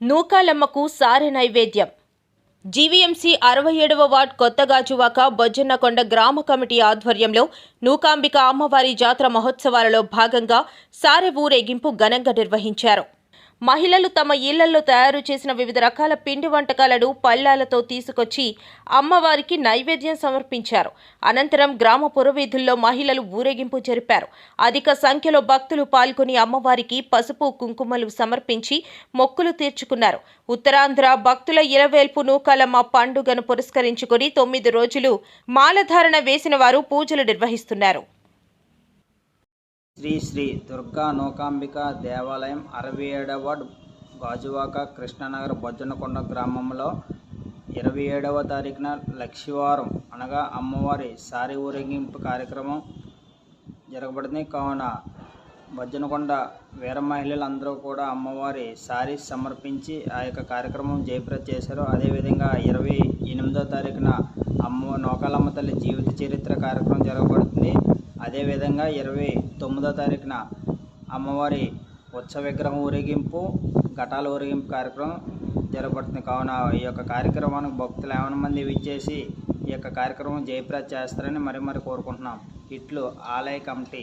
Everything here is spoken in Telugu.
నూకాలమ్మకు సారె నైవేద్యం. జీవీఎంసీ అరవై ఏడవ వార్డ్ కొత్తగాజువాక బొజ్జన్నకొండ గ్రామ కమిటీ ఆధ్వర్యంలో నూకాంబిక అమ్మవారి జాతర మహోత్సవాలలో భాగంగా సారె ఊరేగింపు ఘనంగా నిర్వహించారు. మహిళలు తమ ఇళ్ళలో తయారు చేసిన వివిధ రకాల పిండి వంటకాలను పళ్ళాలతో తీసుకొచ్చి అమ్మవారికి నైవేద్యం సమర్పించారు. అనంతరం గ్రామ పురవీధుల్లో మహిళలు ఊరేగింపు జరిపారు. అధిక సంఖ్యలో భక్తులు పాల్గొని అమ్మవారికి పసుపు కుంకుమలు సమర్పించి మొక్కులు తీర్చుకున్నారు. ఉత్తరాంధ్ర భక్తుల ఇరవేల్పు నూకాలమ్మ పండుగను పురస్కరించుకొని తొమ్మిది రోజులు మాలధారణ వేసిన వారు పూజలు నిర్వహిస్తున్నారు. శ్రీ శ్రీ దుర్గా నౌకాంబిక దేవాలయం అరవై ఏడవ గాజువాక కృష్ణానగర్ బొజ్జనకొండ గ్రామంలో ఇరవై ఏడవ తారీఖున లక్షివారం అనగా అమ్మవారి సారి ఊరేగింపు కార్యక్రమం జరగబడింది. కావున బొజ్జనకొండ వీర మహిళలందరూ కూడా అమ్మవారి సారీ సమర్పించి ఆ యొక్క కార్యక్రమం జయప్రద చేశారు. అదేవిధంగా ఇరవై ఎనిమిదో తారీఖున అమ్మ నౌకాలమ్మ తల్లి జీవిత చరిత్ర కార్యక్రమం జరగబడుతుంది. అదేవిధంగా ఇరవై తొమ్మిదో తారీఖున అమ్మవారి ఉత్సవ విగ్రహం ఊరేగింపు ఘటాల ఊరేగింపు కార్యక్రమం జరగబడుతుంది కావున ఈ యొక్క కార్యక్రమానికి భక్తులు ఏమైనా మంది విచ్చేసి ఈ యొక్క కార్యక్రమం జయప్రద చేస్తారని మరి మరి కోరుకుంటున్నాం. ఇట్లు ఆలయ కమిటీ